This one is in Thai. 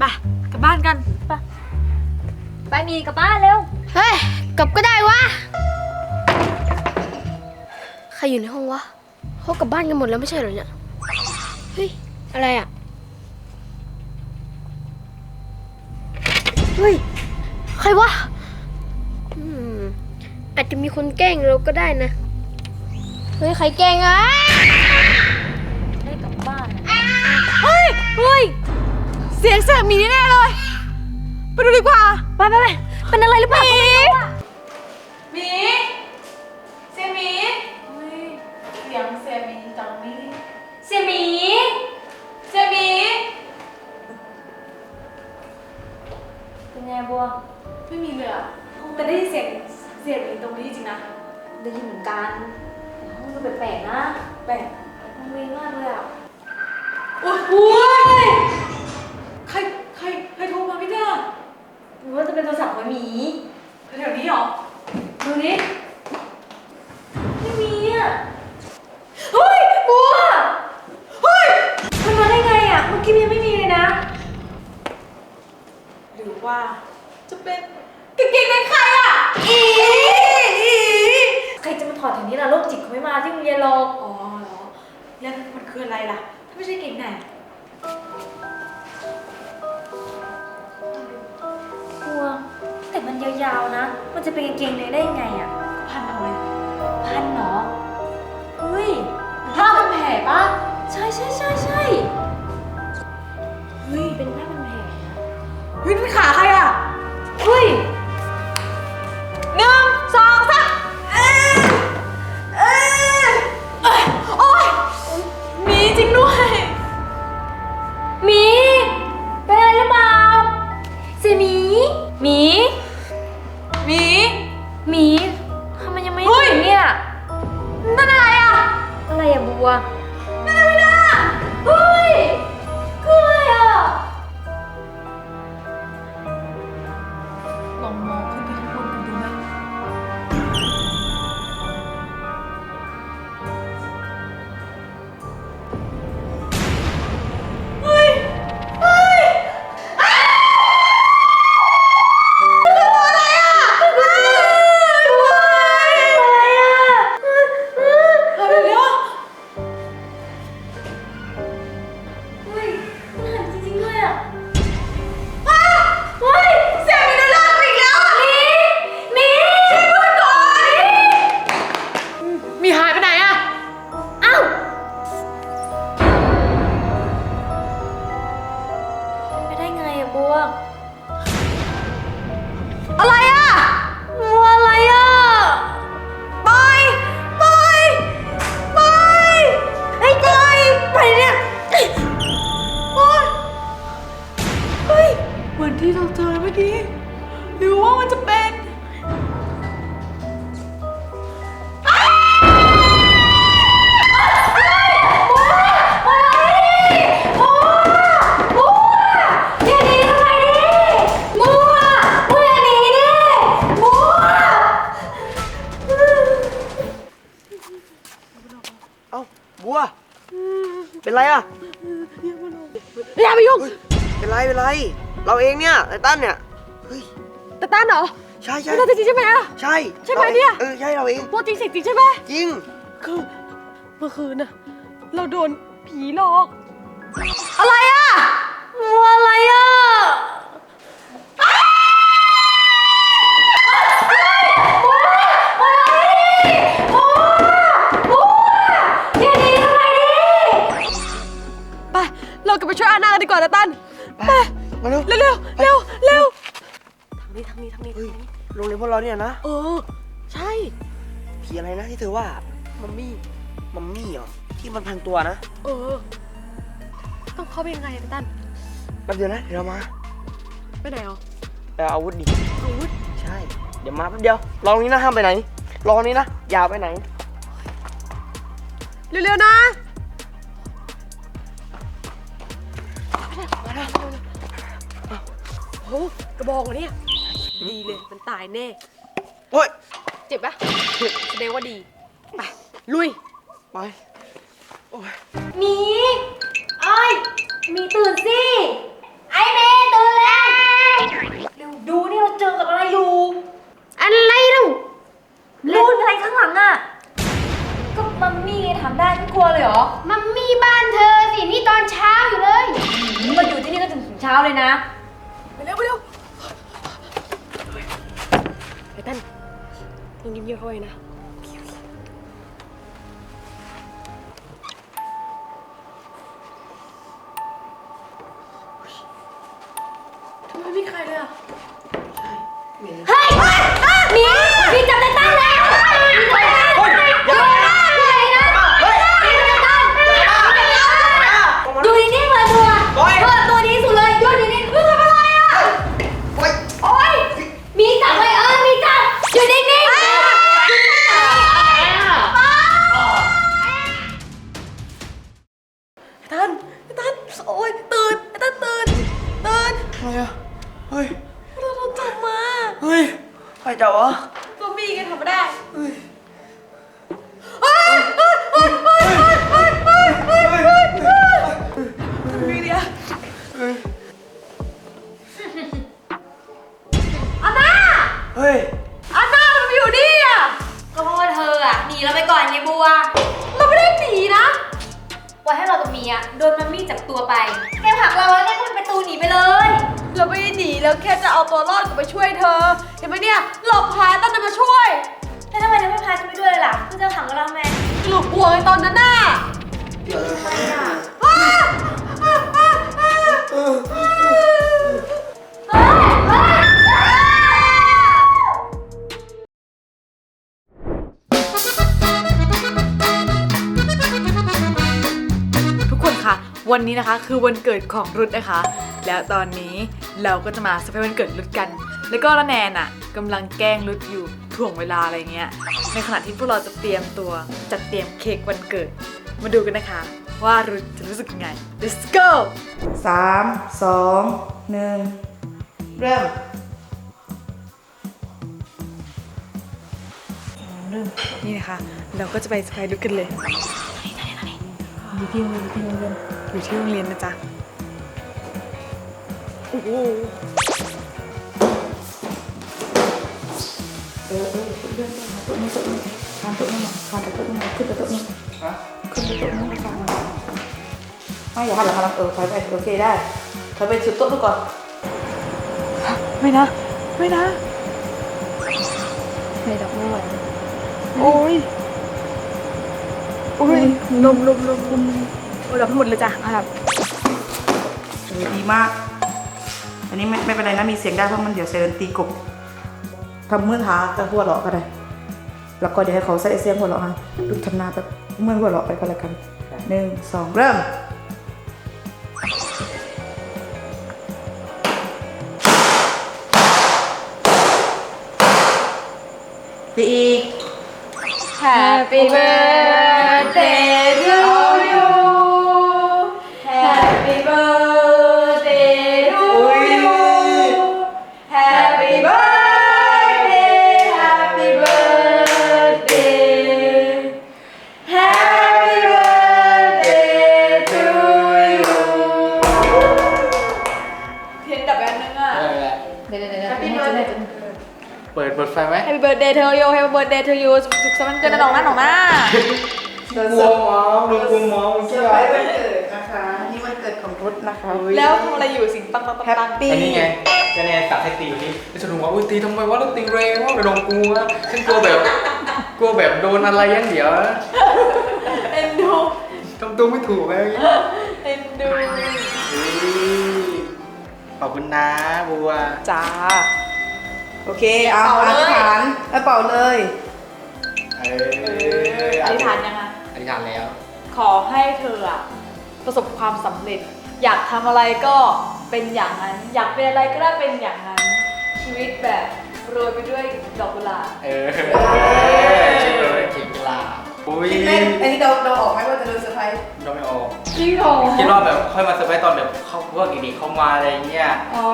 ไปกลับบ้านกันไปมีกลับบ้านเร็ว เฮ้ยกลับก็ได้วะ ใครอยู่ในห้องวะเขากลับบ้านกันหมดแล้วไม่ใช่เหรอเนี่ย เฮ้ย อะไรอะ เฮ้ย ใครวะอืมอาจจะมีคนแกล้งเราก็ได้นะ เฮ้ย ใครแกล้งอะ ได้กลับบ้าน เฮ้ย เฮ้ย เสียงเสียงหมีแน่ๆเลย ไปดูดีกว่า ไปไปไปเป็นอะไรหรือเปล่าหมีเสียงหมีเฮ้ยเสียงเสียงหมีจังนี่เสียหมีเสียงหมีเป็นไงบัวไม่มีเลยอะแต่ได้ยินเสียงเสียงหมีตรงนี้จริงนะได้ยินเหมือนกันแต่ห้องดูแปลกๆนะแปลกห้องเวงมากเลยอะโอ้ยโอ้ยใคร ใคร ใครโทรมาไม่ได้ หรือว่าจะเป็นโทรศัพท์ของหมีแถวนี้เหรอ ดูนี่ไม่มีอะ เฮ้ยบัว เฮ้ยมันมาได้ไงอะ เมื่อกี้มันยังไม่มีเลยนะ หรือว่าจะเป็นกางเกงในใครอะอีอีใครจะมาถอดแถวนี้ล่ะโรคจิตเขาไม่มาที่โรงเรียนหรอก อ๋อเหรอ แล้วมันคืออะไรล่ะ ถ้าไม่ใช่เกงใน ยาวๆนะ มันจะเป็นกางเกงในได้ยังไงอะ พันเอาเลย พันเหรอเฮ้ยผ้าพันแผลปะใช่ใช่ใช่ใช่ อ เป็นไรอะอย่าไปยุ่งเป็นไรเป็นไร เราเองเนี่ยไอ้ตั้นเนี่ยเฮ้ยแต่ต้านเหรอใช่ใช่ไม่ได้จริงใช่ไหมอะ ใช่ใช่ไหมราองเนี่ย เออใช่เราเองตัวจริงเสียงจริงใช่ไหมจริงคือเมื่อคืนน่ะเราโดนผีหลอก อะไรางนี้ทางนี้ทางนี้เฮ้ยโรงเรียนพวกเราเนี่ยนะเออ ใช่ผีอะไรนะที่เธอว่ามัมมี่มัมมี่เหรอที่มันพันตัวนะเออ ต้องเข้าไปยังไงอะตั้นแป๊บเดียวนะเดี๋ยวเรามาไปไหนอะไปเอาอาวุธดิอาวุธใช่ เดี๋ยวมาแป๊บเดียวรอตรงนี้นะห้ามไปไหนรอตรงนี้นะอย่าไปไหน เร็วๆนะโอ้โหกระบอกเหรอเนี่ย ดีเลย มันตายแน่ โอ้ยเจ็บปะแสดงว่าดี ไป ลุย ไป โอ้ยมีเอ้ยมีตื่นสิ ไอ้เมย์ตื่นแล้วเร็วดูนี่เราเจอกับอะไรอยู่ อะไรเล่กลูนอะไรข้างหลังอะ ก็มัมมี่ไงได้ไม่กลัวเลยเหรอ มัมมี่บ้านเธอสิ นี่ตอนเช้าอยู่เลย มาอยู่ที่นี่ก็ถึงถึงเช้าเลยนะ ต้องยิ้มเยอะเข้าไว้นะทำไมไม่มีใครเลยอะเฮ้ยมีมีจับไตตันแล้วอยู่นิ่งๆเลยบัวโอ๊ยเออตัวนี้สุดเลยอยู่นิ่งๆเฮ้ยทำอะไรอะโอ๊ยโอ๊ยมีจับไว้เออมีจับอยู่นิ่งๆ ใครจับวะตัวมีกันทำไม่ได้เฮ้ยเฮ้ยเฮ้ยเฮ้ยเฮ้ยเฮ้ยเฮ้ยเฮ้ยเฮ้ยเฮ้ยเฮ้ยมีเดียเฮ้ยอาม่าเฮ้ยอันน่ามันมาอยู่นี่อะก็เพราะว่าเธออะหนีเราไปก่อนไงบัว เราไม่ได้หนีนะปล่อยให้เรากับเมียโดนมัมมี่จับตัวไปแกผลักเราแล้วเนี่ยก็เป็นประตูหนีไปเลย เราไม่ได้หนีเราแค่จะเอาตัวรอดกลับไปช่วยเธอ เห็นไหมเนี่ยหลบหายตั้งแต่มาช่วยแล้วทำไมเธอไม่พาฉันไปด้วยล่ะเพื่อจะขังเราทำไมหลบกลัวไอ้ตอนนั้นน่ะอ้าอ้าอ้าอ้าทุกคนคะวันนี้นะคะคือวันเกิดของรุทนะคะ แล้วตอนนี้ เราก็จะมาสเปซวันเกิดรุทกัน แล้วก็ละแนนอะกำลังแกล้งรุทอยู่ถ่วงเวลาอะไรเงี้ย ในขณะที่พวกเราจะเตรียมตัวจัดเตรียมเค้กวันเกิด มาดูกันนะคะ ว่ารุทจะรู้สึกยังไง let's go สามสองหนึ่งเริ่มเริ่มนี่นะคะ เราก็จะไปสไปรุทกันเลยอยู่ที่โรงเรียนอยู่ที่โรงเรียนอยู่ที่โรงเรียนนะจ๊ะ โอ้โหเออเออเริ่มเริ่มโต๊ะนี้โต๊ะนี้คานโต๊ะนี้มาคานโต๊ะนี้มาขึ้นไปโต๊ะนี้ขึ้นไปโต๊ะนี้มาคานมาไม่อย่าหันหลังหันหลังเออถอยไปโอเคได้ถอยไปสุดโต๊ะนู้นก่อนไม่นะ ไม่นะไม่ดอกไม่ไหวโอ้ยโอ้ยลมลมลมลมโอ้ยเราทั้งหมดเลยจ้ะครับเออดีมาก อันนี้ไม่ไม่เป็นไรนะมีเสียงได้เพราะมันเดี๋ยวเซนตีกบทำมือหาจะหัวเราะก็ได้ แล้วก็เดี๋ยวให้เขาใส่เสียงหัวเราะให้ดูทำหน้าแบบเหมื่อนหัวเราะไปก็แล้วกันหนึ่งสองเริ่มดีอีก Happy birthday to ไหม Happy birthday to you Happy birthday to you สุขสันต์วันเกิดนะน้องนะน้องนะกลัวหมอลุงกลัวหมอเซอร์ไพรส์วันเกิดนะคะ นี่วันเกิดของรุทนะคะแล้วทำอะไรอยู่สิงปังปังปังแฮปปังปี้อันนี้ไงจะแนนตัดให้ตีอยู่นี่แล้วฉันรู้ว่าอุ้ยตีทำไมวะแล้วตีแรงว่าไปโดนกูอะฉันกลัวแบบกลัวแบบโดนอะไรอยังเดี๋ยวอะเอ็นดูทำตัวไม่ถูกเลยเอ็นดูเฮ้ยขอบคุณนะบัวจ้า โอเค เอาอธิษฐานแล้วเป่าเลย เอออธิษฐานยังไงอธิษฐานแล้ว ขอให้เธออะประสบความสำเร็จ อยากทำอะไรก็เป็นอย่างนั้น อยากเป็นอะไรก็ได้เป็นอย่างนั้น ชีวิตแบบโรยไปด้วยดอกกุหลาบเออชื่อเลยเก่งกีฬาอุ้ยคิดไหมอันนี้เราเราออกไหมว่าจะโดนเซอร์ไพรส์เราไม่ออก จริงเหรอคิดว่าแบบค่อยมาเซอร์ไพรส์ตอนแบบเขาพวกเด็กๆเข้ามาอะไรเงี้ย อ๋อ